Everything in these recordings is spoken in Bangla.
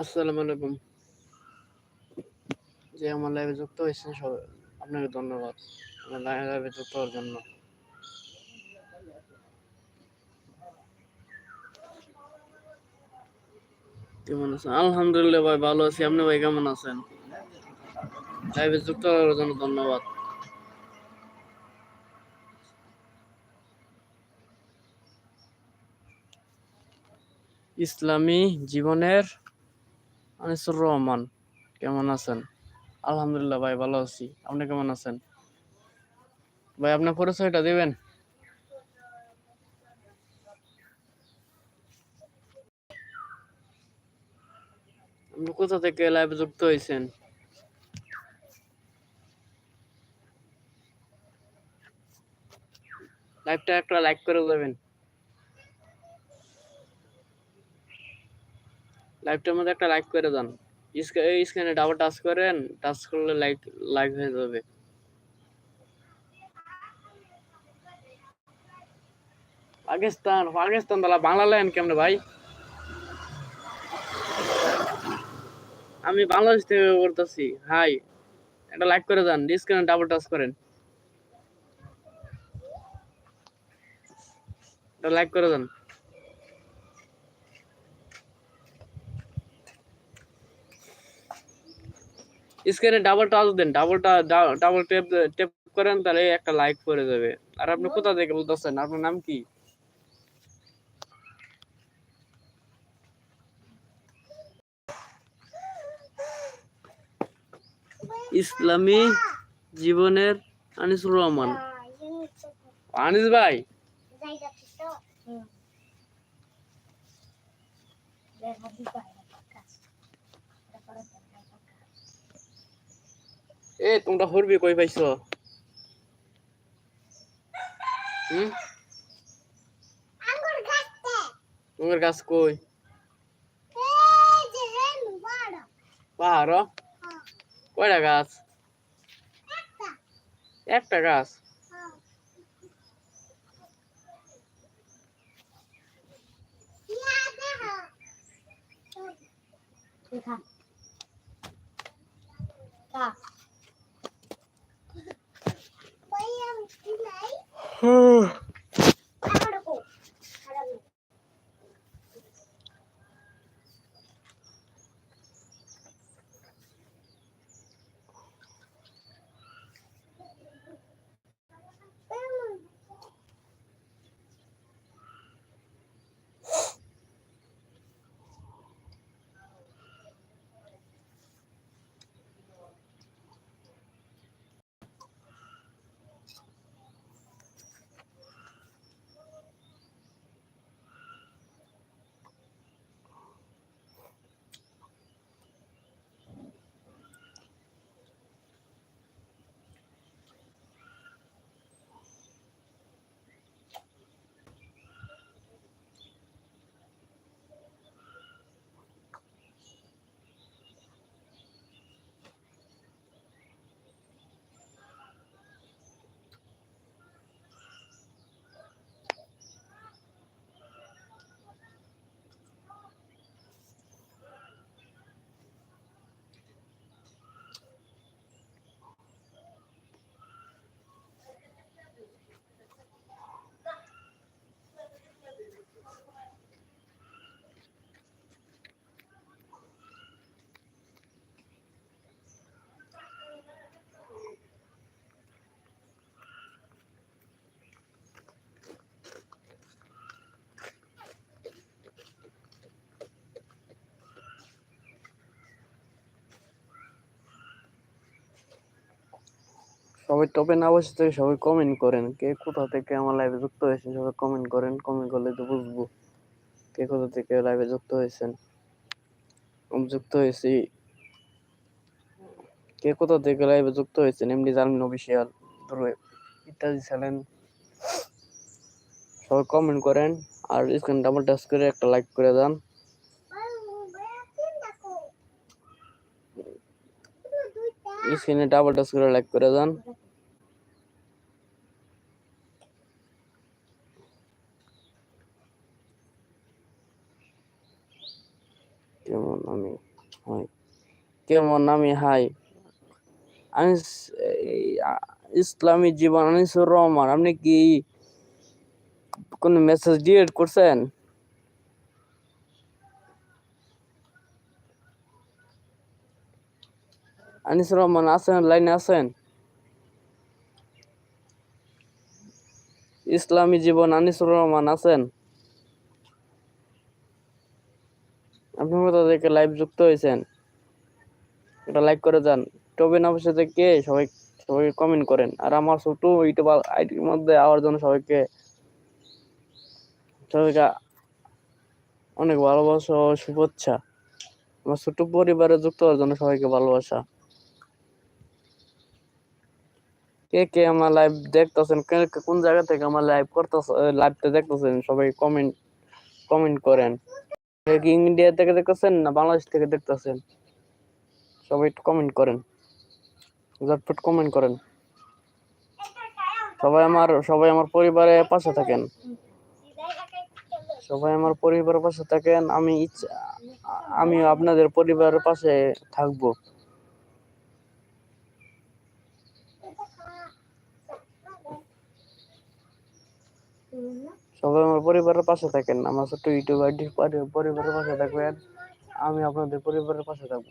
আসসালামু আলাইকুম। যে আমার লাইভে যুক্ত হয়েছেন, সব আপনাকে ধন্যবাদ। আমার লাইভে যুক্ত হওয়ার জন্য। কেমন আছেন? আলহামদুলিল্লাহ ভাই, ভালো আছি। আপনি ভাই কেমন আছেন? লাইভে যুক্ত হওয়ার জন্য ধন্যবাদ। ইসলামী জীবনের আনিসুর রহমান, কেমন আছেন? আলহামদুলিল্লাহ ভাই, ভালো আছি। আপনি কেমন আছেন? ভাই, আপনার পরিচয়টা দিবেন? আপনি কোথা থেকে লাইভে যুক্ত হয়েছেন? লাইভটা একটা লাইক করে দেবেন। লাইভটার মধ্যে একটা লাইক করে দেন। স্ক্রিনে ডাবল টাচ করেন টাচ করলে লাইক লাইক হয়ে যাবে। পাকিস্তান পাকিস্তান তাহলে বাংলা লাইন কেমনে ভাই? আমি বাংলাদেশ থেকে করতেছি হাই একটা লাইক করে দেন স্ক্রিনে ডাবল টাচ করেন। একটা লাইক করে দেন। স্ক্রিনে ডাবল টাচ দেন ডাবলটা ডাবল টেপ টেপ করেন তাহলে একটা লাইক করে যাবে। আর আপনি কোথা থেকে বলতেছেন? আপনার নাম কি? ইসলামী জীবনের আনিসুর রহমান। আনিস ভাই। এ তোমরা হরবি কই পাইছো? হুম? তোমার গাছ কই? পাহাড়? কয়টা গাছ? একটা। গাছ? Huh. সবাই টপে না বসে থেকে সবাই কমেন্ট করেন। কে কোথা থেকে আমার লাইভে যুক্ত হয়েছেন সবাই কমেন্ট করেন। কমেন্ট করলে তো বুঝব কে কোথা থেকে লাইভে যুক্ত হয়েছেন। যুক্ত হয়েছি। কে কোথা থেকে লাইভে যুক্ত হয়েছেন? এমনি জার্মিন অফিসিয়াল ইত্যাদি চ্যানেল সবাই কমেন্ট করেন আর স্ক্রিন ডাবল টাচ করে একটা লাইক করে দেন। স্ক্রিনে ডাবল টাচ করে লাইক করে দেন কেমন আমি হয় কেমন আমি হাই আনিস ইসলামী জীবন আনিসুর রহমান, আপনি কি কোন মেসেজ ডিলিট করছেন? আনিসুর রহমান আছেন, লাইনে আছেন? ইসলামী জীবন আনিসুর রহমান আছেন? আপনি কোথা থেকে লাইভ যুক্ত হয়েছেন। এটা লাইক করে যান। টবিন অফিসে থেকে সবাই সবাই কমেন্ট করেন। আর আমার ছোট ইউটিউব আইডির মধ্যে আওয়ার জন্য সবাইকে সবাইকে অনেক ভালোবাসা ও শুভেচ্ছা। আমার ছোট পরিবারে যুক্ত হওয়ার জন্য সবাইকে ভালোবাসা। কে কে আমার লাইভ দেখতেছেন? কোন জায়গা থেকে আমার লাইভ করতেছেন লাইভটা দেখতেছেন? সবাই কমেন্ট কমেন্ট করেন। ইন্ডিয়া থেকে দেখতেছেন না বাংলাদেশ থেকে দেখতেছেন? সবাই একটু কমেন্ট করেন। ঝটপট কমেন্ট করেন। সবাই আমার সবাই আমার পরিবারের পাশে থাকেন। সবাই আমার পরিবারের পাশে থাকেন, আমি ইচ্ছা, আমি আপনাদের পরিবারের পাশে থাকব। সবাই আমার পরিবারের পাশে থাকেন, আমার ছোট্ট ইউটিউব আইডি পরিবারের পাশে থাকবেন, আমি আপনাদের পরিবারের পাশে থাকব।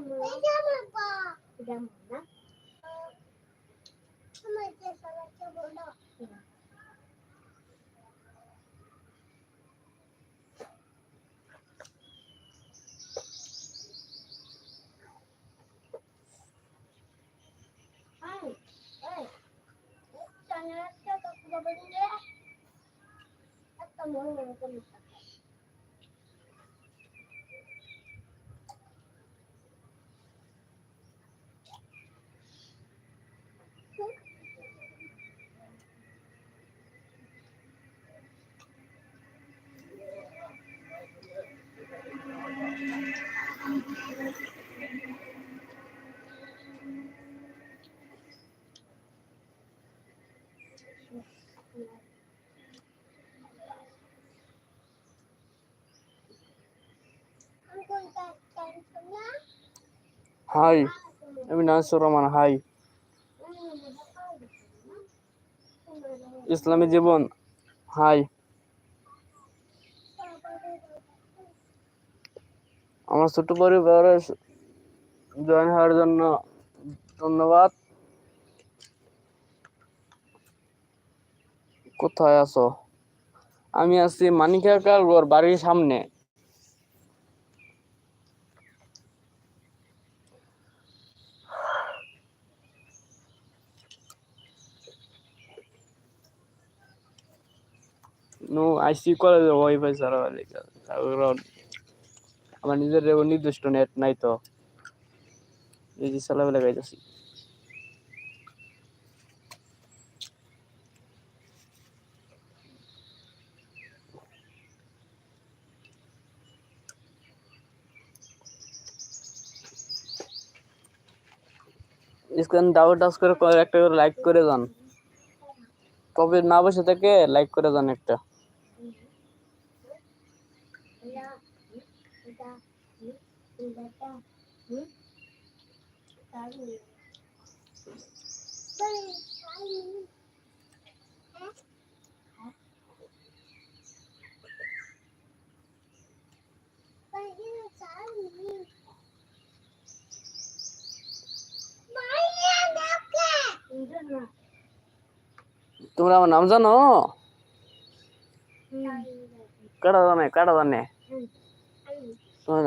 খাওয়াচ্ছি তুমি আমার যা বলে হ্যাঁ বলতো একটা মনে মনে করে আমি কোনটা টেনশন না হাই আমি নাসুর রহমান হাই ইসলামী জীবন হাই আমার ছোট পরিবারে জয়েন হওয়ার জন্য ধন্যবাদ। কোথায় আছো? আমি আছি মানিকাকার ওর বাড়ির সামনে। নো, আইসি কলেজে ওয়াইফাই ছাড়া আমার নিজের নির্দিষ্ট নেট নাই তো। এই যে চালাবে লাগাইতেছি স্ক্রিন ডাবল টাচ করে একটা করে লাইক করে যান। তবে না বসে থেকে লাইক করে যান একটা। Thank এটা এটা হুম তাই তাই তোমরা আমার নাম জানো কাটা জানে কাটা জানে তোমার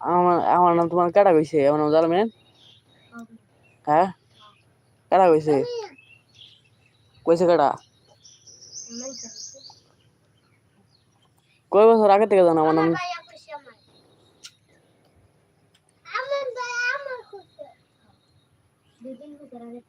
আমার আমার নাম তোমার কাটা কইছে আমার নাম জানবেন হ্যাঁ কাটা কইছে কইছে কাটা কয় বছর আগে থেকে জানো আমার নাম ভাই খুশি আমার আমার ভাই আমার খুশি দুই তিন বছর আগে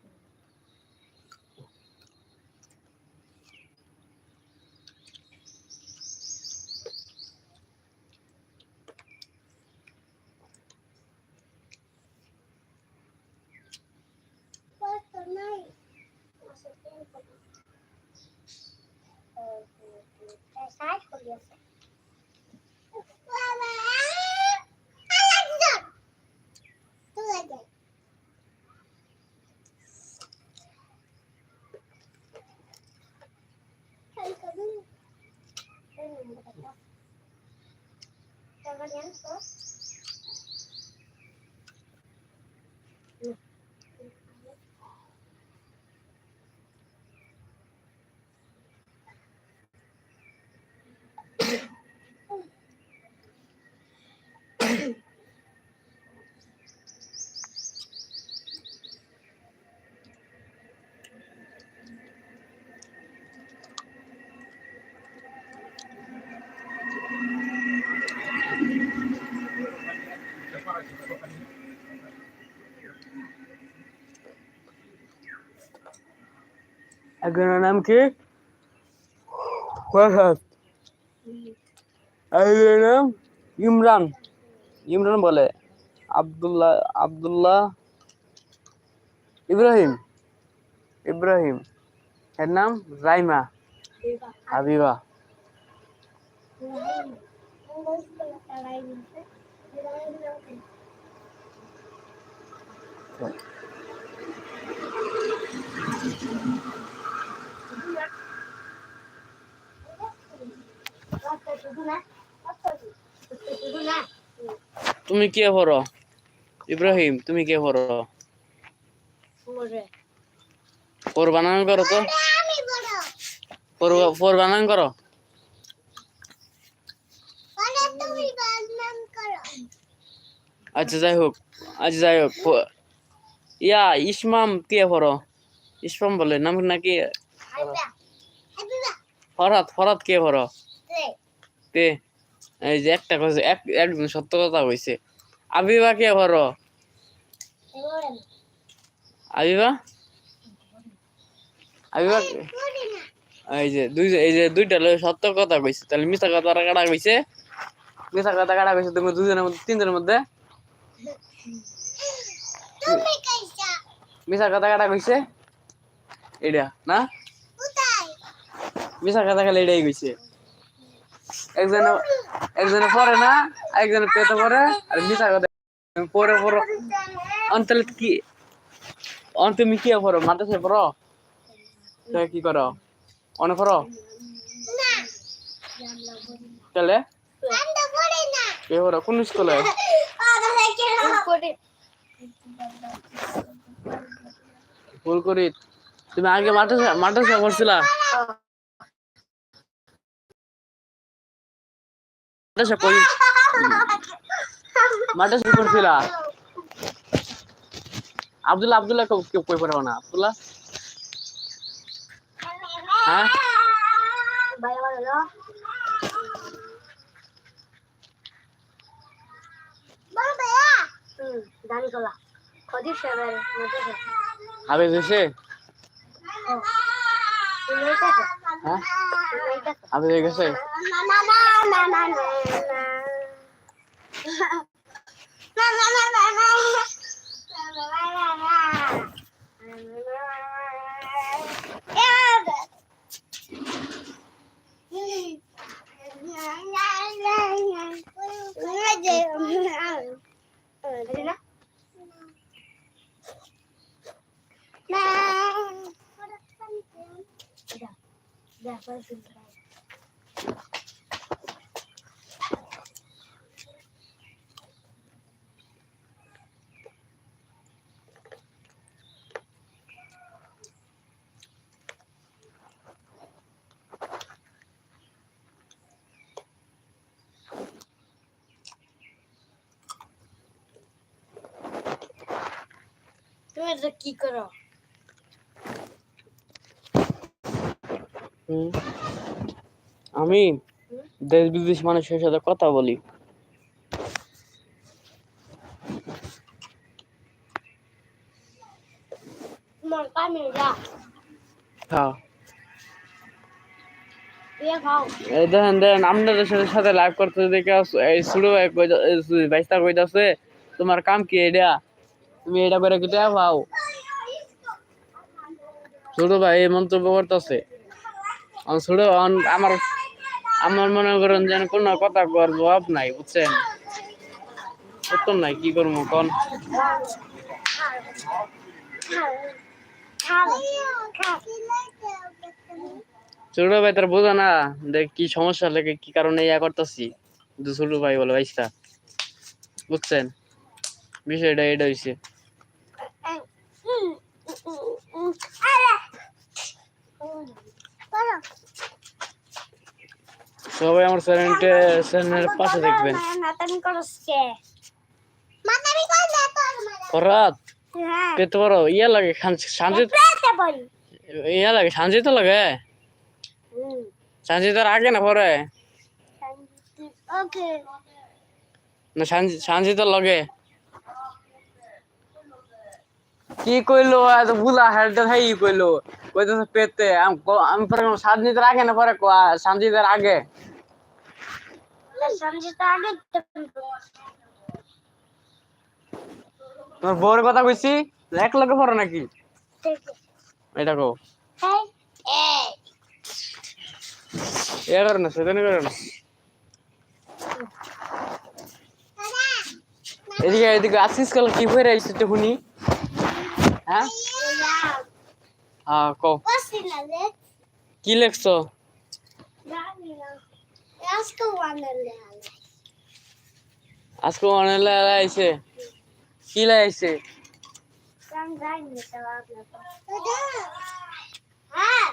Sai, criança. একজনের নাম কি ফরহাদ নাম ইমরান ইমরান বলে। আব্দুল্লাহ আব্দুল্লাহ ইব্রাহিম ইব্রাহিম এর নাম রাইমা। হাবিবা। তুমি কে পড়ো ইব্রাহিম তুমি কে পড়ো পর বানান করো তো পর বানান আচ্ছা যাই হোক আচ্ছা যাই হোক ইয়া ইসমাম কে পড়ো ইসমাম বলে নাম নাকি? ফরাত ফরাত কে পড়ো রে তে এই যে একটা কইছে এক একদম সত্য কথা কইছে। আবিবা কে এবারে আবিবা? আবিবা এই যে দুই এই যে দুইটা লোক সত্য কথা কইছে। তাহলে মিথ্যা কথা কাটা কইছে? মিথ্যা কথা কাটা কইছে তুমি দুজনের মধ্যে তিনজনের মধ্যে? মিথ্যা কথা কাটা কইছে? এটা না? মিথ্যা কথা খালি এটাই কইছে। একজনে একজনে পড়ে না একজনে পেতে পড়ে আর মিথ্যা কথা পরে পড়ো অন্তলে কি অন তুমি কি পড়ো মাদ্রাসায় পড়ো? কি করো? অনেক পড়ো? তাহলে? কে পড়ো, কোন স্কুলে? ভুল করি তুমি আগে মাদ্রাসা মাদ্রাসা পড়ছিলা? madrasah polis madrasah pun sila Abdullah Abdullah kau kau kau pernah mana Abdullah Hah? Habis itu sih. হ্যাঁ আপনি দেখেছে Bye. व्यापार चल रहा আমি দেশ বিদেশ মানুষের সাথে কথা বলি। হ্যাঁ। দেখেন দেখেন, আপনাদের সাথে সাথে লাইভ করতে দেখে কইতা বাইস্তা কইতাছে, তোমার কাম কি এটা তুমি এটা করে কি টাকা পাও ছোট ভাই, এই মন্তব্য করতেছে। ছোট আমার আমার মনে করেন যেন কোনো কথা কর জবাব নাই বুঝছেন উত্তর নাই কি করব কোন ছোট ভাই তার বোঝা না দেখ কি সমস্যা লাগে কি কারণে ইয়া করতেছি ছোট ভাই বলে বাইস্তা বুঝছেন বিষয়টা এটা হইছে সবাই আমার চ্যানেলটা চ্যানেলের পাশে দেখবেন। ফরাত হ্যাঁ। পেতে বড় ইয়া লাগে সানজিত ইয়া লাগে সানজিত লাগে? সানজিতের আগে না পরে? না সানজিতের লগে। কি কইলো এত বুলা হেলতে থাই কইলো? কইতেছে পেতে আমি পরে সানজিতের আগে না পরে কয়, সানজিতের আগে? তোমার বউর কথা কইছি? এক লগে পড়ো নাকি? এটা কো এ করে না সেদিন করে না। এদিকে এদিকে আসিস কাল কি রয়েছে তো শুনি হ্যাঁ হ্যাঁ কো What's in it? কি লেখছো Ask one আজকে অনেক লাইছে কি লাইছে হ্যাঁ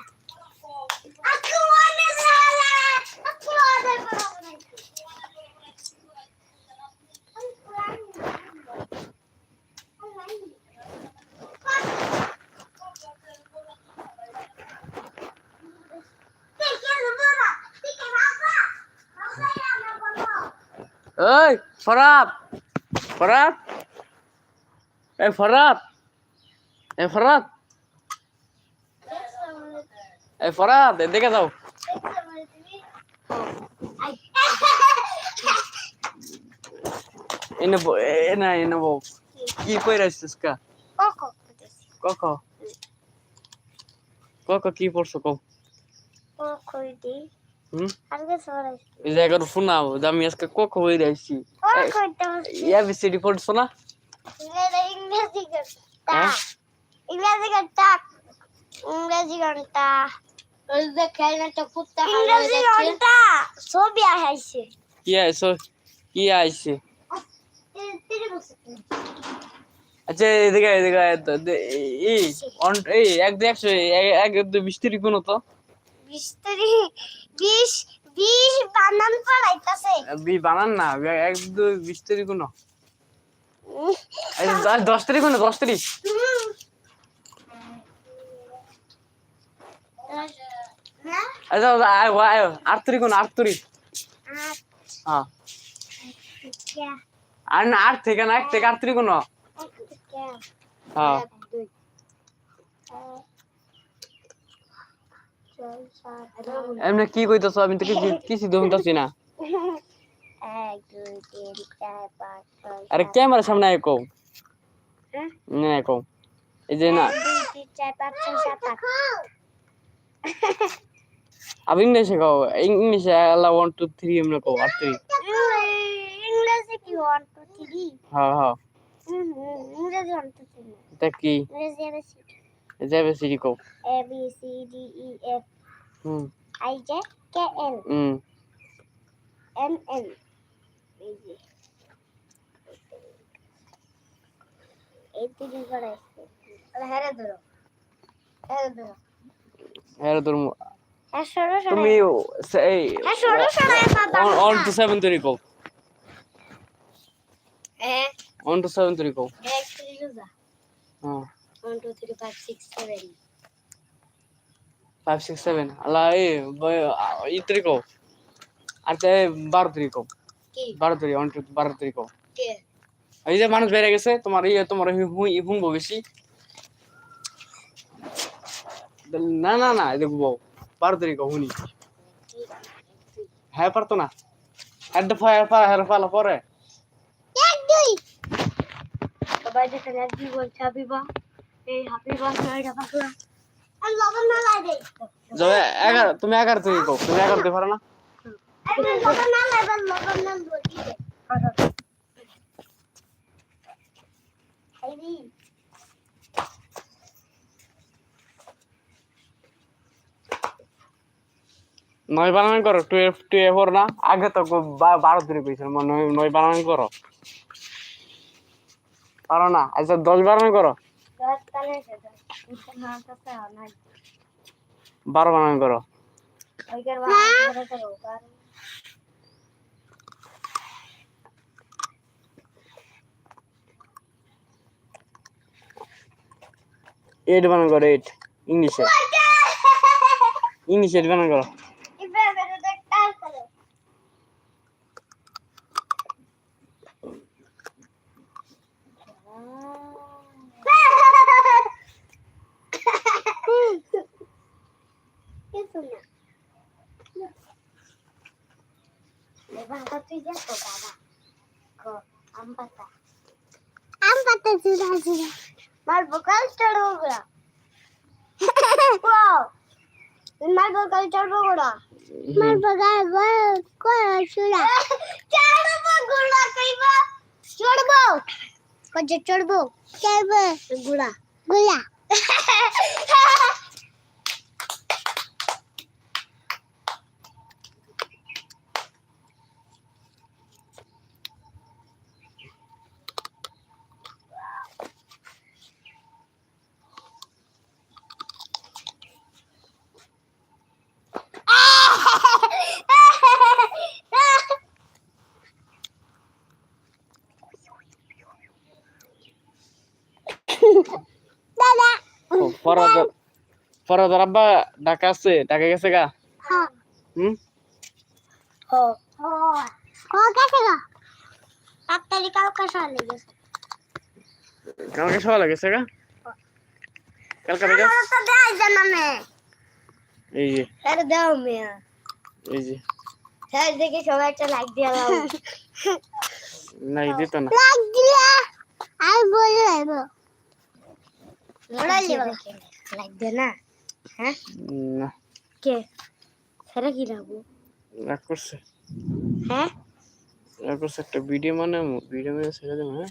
ওই ফরাত ফরাত এই ফরাত এই ফরাত এই ফরাত এদিকে যাও। এনে বো এ না এনে বো কি কই রাইছিস কা. কক। কক? কি পড়ছো কও? জায়গার শোনাও আমি আজকে কক হই রাইছি Coco estamos. এবিসিডি পড়ছো না ইংরেজি ঘণ্টা হ্যাঁ? ইংরেজি ঘণ্টা ইংরেজি ঘণ্টা ইংরেজি ঘণ্টা ছবি আইছে। কি আইছো? কি আইছে? আচ্ছা এদিকে এদিকে এই অন এই এক দুই একশো এক দুই বিশ তিরিশ গুণ তো। বিস্তরি বিশ বিশ বানান পড়াইতাছে। বি বানান না এক দুই বিশ তিরিশ গুণ দশ- তিরিশ গুণ দশ তিরিশ আচ্ছা আয় আয় আটত্রিশ গুণ আটত্রিশ হ্যাঁ। আর না আট থেকে না এক থেকে আটত্রিশ গুণ হ্যাঁ। এমনি কি কইতেছো? আমি তো কিছু কিছু দমতাছি না। আরে ক্যামেরার সামনে আয় কও। হ্যাঁ? না কও। এই যে না। আবার ইংলিশে কও। ইংলিশে আল্লাহ ওয়ান টু থ্রি এমনি কও আটত্রিশ ইংরেজি কি ওয়ান টু থ্রি হ্যাঁ হ্যাঁ। ইংরেজি ওয়ান টু থ্রি এটা কি? ইংরেজি এবিসি যাবে সিডি কও A B C D E F hmm I J K L hmm M N এই যে এই তিন করে হ্যাঁ ধরো হ্যাঁ ধরো এর তোর হ্যাঁ সরো সরো তুমি অন টু সেভেন তৈরি হ্যাঁ অন টু সেভেন তৈরি এক হ্যাঁ one two three five six seven five six seven আল্লাহ এই ই তারিখ আর চাই বারো তারিখ কি? বারো তারিখ ওয়ান টু বারো তারিখ এই যে মানুষ বেড়ে গেছে তোমার ইয়ে তোমার হুঙ্গো বেশি। না না না দেখব। বারো তারিখ হুনি। হ্যাঁ পারতো না। হেড ফায়ার ফায়ার ফালা পরে। সবাই দেখেন এক দুই বলছে হাবিবা যাবে এগারো তুমি এগারো তারিখ তুমি এগারো দিতে পারো না? নয় বানান করো টুয়েলভ টুয়েলভ না? আগে তো বারো হয়েছিল নয় নয় বানান করো। পারো না? আচ্ছা দশ বানান করো। বারো বানান করো। এইট বানান করো এইট ইংলিশে ইংলিশে এইট বানান করো ইবে মেরে দেখতে আসলে এবার তুই তো বাবা কো আম পাতা আম পাতা জুড়া জুড়া মার বকাল চড়বো গোড়া মার বকাল চড়বো গোড়া মার বকাল গোড়া চড়া চড়বো গোড়া কইবা চড়বো কজে চড়বো চড়বো গোড়া গোড়া ফরাদ ফরাদ আব্বা ঢাকা আছে? ঢাকা গেছে গা? হুম? ও ও গেছে গা। তাড়াতাড়ি কালকে সকালে গেছে। কালকে সকালে গেছে গা? কালকে গেছে। দেয় জানা মে এই যে। আরে দাও মিয়া। এই যে। স্যার দেখে সবাই একটা লাইক দিয়া দাও। লাইক দিত না। লাইক দিয়া আর বলে দেবো লাইক দে না হ্যাঁ না কে সেটা কি লাগবো রাগ করছে হ্যাঁ রাগ করছে একটা ভিডিও মানে ভিডিও মানে ছেড়ে দেবো হ্যাঁ